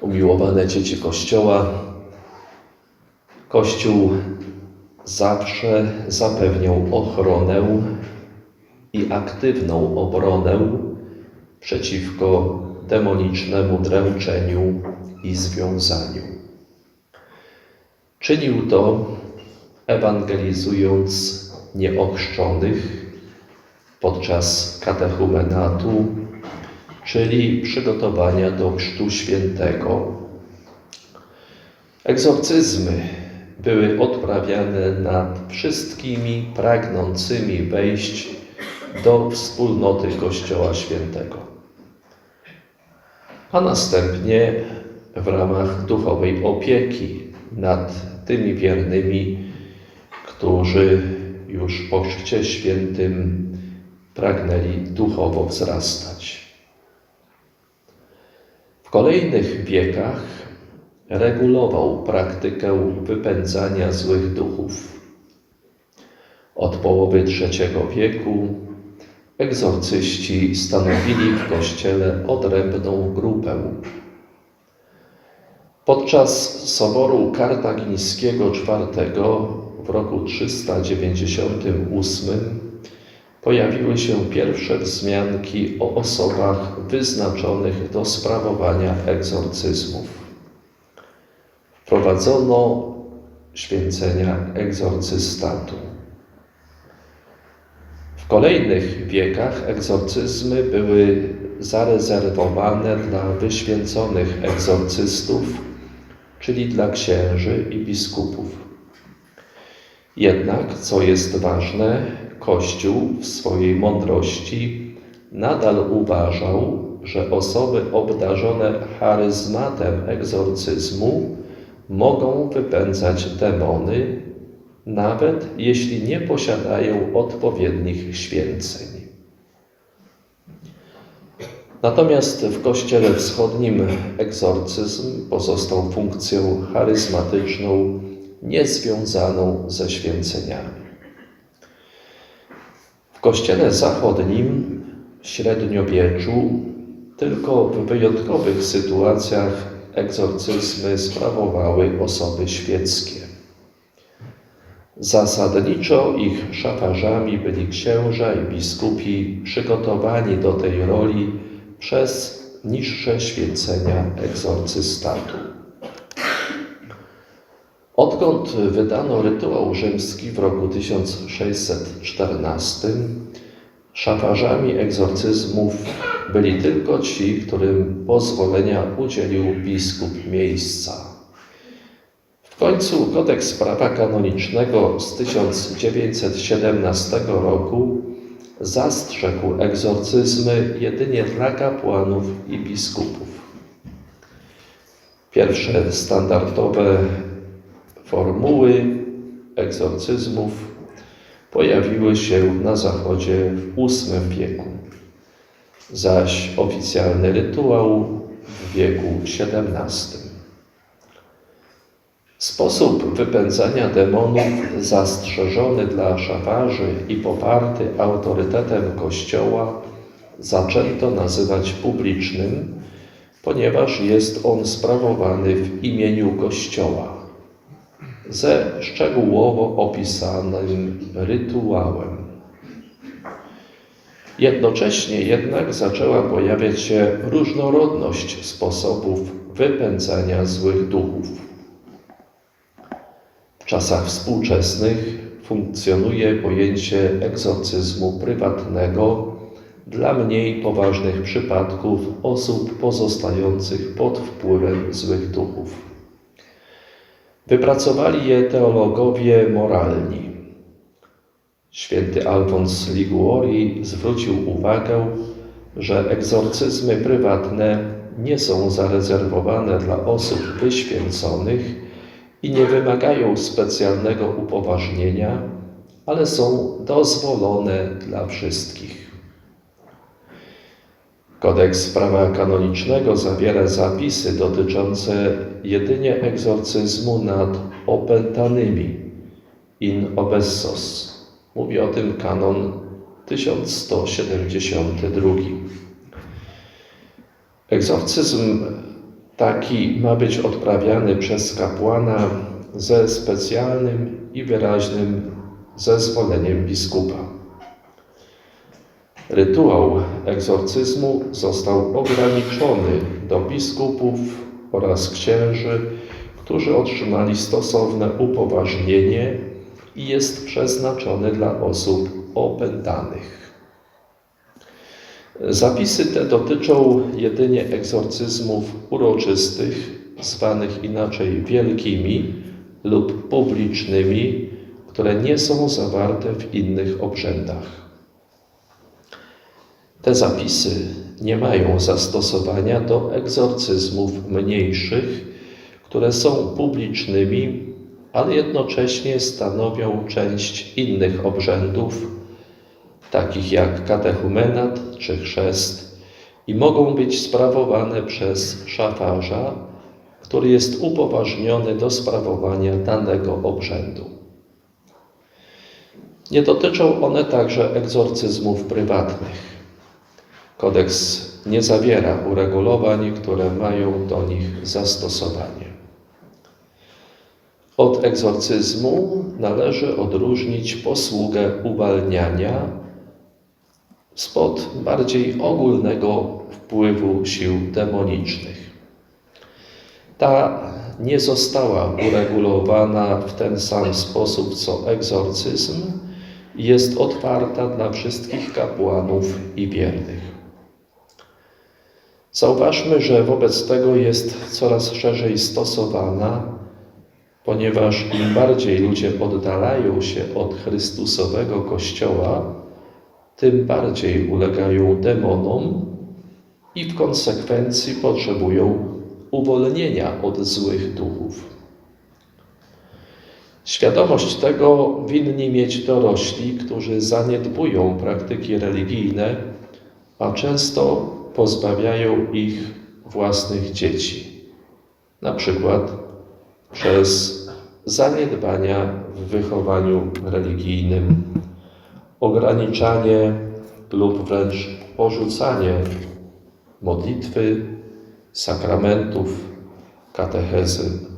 umiłowane dzieci Kościoła, Kościół zawsze zapewniał ochronę i aktywną obronę przeciwko demonicznemu dręczeniu i związaniu. Czynił to ewangelizując nieochrzczonych podczas katechumenatu, czyli przygotowania do Chrztu Świętego. Egzorcyzmy były odprawiane nad wszystkimi pragnącymi wejść do wspólnoty Kościoła Świętego. A następnie w ramach duchowej opieki nad tymi wiernymi, którzy już po Chrzcie Świętym pragnęli duchowo wzrastać. Kolejnych wiekach regulował praktykę wypędzania złych duchów. Od połowy III wieku egzorcyści stanowili w kościele odrębną grupę. Podczas Soboru Kartagińskiego IV w roku 398 pojawiły się pierwsze wzmianki o osobach wyznaczonych do sprawowania egzorcyzmów. Wprowadzono święcenia egzorcystatu. W kolejnych wiekach egzorcyzmy były zarezerwowane dla wyświęconych egzorcystów, czyli dla księży i biskupów. Jednak, co jest ważne, Kościół w swojej mądrości nadal uważał, że osoby obdarzone charyzmatem egzorcyzmu mogą wypędzać demony, nawet jeśli nie posiadają odpowiednich święceń. Natomiast w Kościele Wschodnim egzorcyzm pozostał funkcją charyzmatyczną, niezwiązaną ze święceniami. Kościele Zachodnim średniowieczu tylko w wyjątkowych sytuacjach egzorcyzmy sprawowały osoby świeckie. Zasadniczo ich szafarzami byli księża i biskupi przygotowani do tej roli przez niższe święcenia egzorcystatu. Odkąd wydano rytuał rzymski w roku 1614, szafarzami egzorcyzmów byli tylko ci, którym pozwolenia udzielił biskup miejsca. W końcu kodeks prawa kanonicznego z 1917 roku zastrzegł egzorcyzmy jedynie dla kapłanów i biskupów. Pierwsze standardowe formuły egzorcyzmów pojawiły się na Zachodzie w VIII wieku, zaś oficjalny rytuał w wieku XVII. Sposób wypędzania demonów zastrzeżony dla szafarzy i poparty autorytetem Kościoła zaczęto nazywać publicznym, ponieważ jest on sprawowany w imieniu Kościoła ze szczegółowo opisanym rytuałem. Jednocześnie jednak zaczęła pojawiać się różnorodność sposobów wypędzania złych duchów. W czasach współczesnych funkcjonuje pojęcie egzorcyzmu prywatnego dla mniej poważnych przypadków osób pozostających pod wpływem złych duchów. Wypracowali je teologowie moralni. Święty Alfons Liguori zwrócił uwagę, że egzorcyzmy prywatne nie są zarezerwowane dla osób wyświęconych i nie wymagają specjalnego upoważnienia, ale są dozwolone dla wszystkich. Kodeks prawa kanonicznego zawiera zapisy dotyczące jedynie egzorcyzmu nad opętanymi in obessos. Mówi o tym kanon 1172. Egzorcyzm Taki ma być odprawiany przez kapłana ze specjalnym i wyraźnym zezwoleniem biskupa. Rytuał egzorcyzmu został ograniczony do biskupów oraz księży, którzy otrzymali stosowne upoważnienie i jest przeznaczony dla osób opętanych. Zapisy te dotyczą jedynie egzorcyzmów uroczystych, zwanych inaczej wielkimi lub publicznymi, które nie są zawarte w innych obrzędach. Te zapisy nie mają zastosowania do egzorcyzmów mniejszych, które są publicznymi, ale jednocześnie stanowią część innych obrzędów, takich jak katechumenat czy chrzest, i mogą być sprawowane przez szafarza, który jest upoważniony do sprawowania danego obrzędu. Nie dotyczą one także egzorcyzmów prywatnych. Kodeks nie zawiera uregulowań, które mają do nich zastosowanie. Od egzorcyzmu należy odróżnić posługę uwalniania spod bardziej ogólnego wpływu sił demonicznych. Ta nie została uregulowana w ten sam sposób co egzorcyzm i jest otwarta dla wszystkich kapłanów i wiernych. Zauważmy, że wobec tego jest coraz szerzej stosowana, ponieważ im bardziej ludzie oddalają się od Chrystusowego Kościoła, tym bardziej ulegają demonom i w konsekwencji potrzebują uwolnienia od złych duchów. Świadomość tego winni mieć dorośli, którzy zaniedbują praktyki religijne, a często pozbawiają ich własnych dzieci, na przykład przez zaniedbania w wychowaniu religijnym, ograniczanie lub wręcz porzucanie modlitwy, sakramentów, katechezy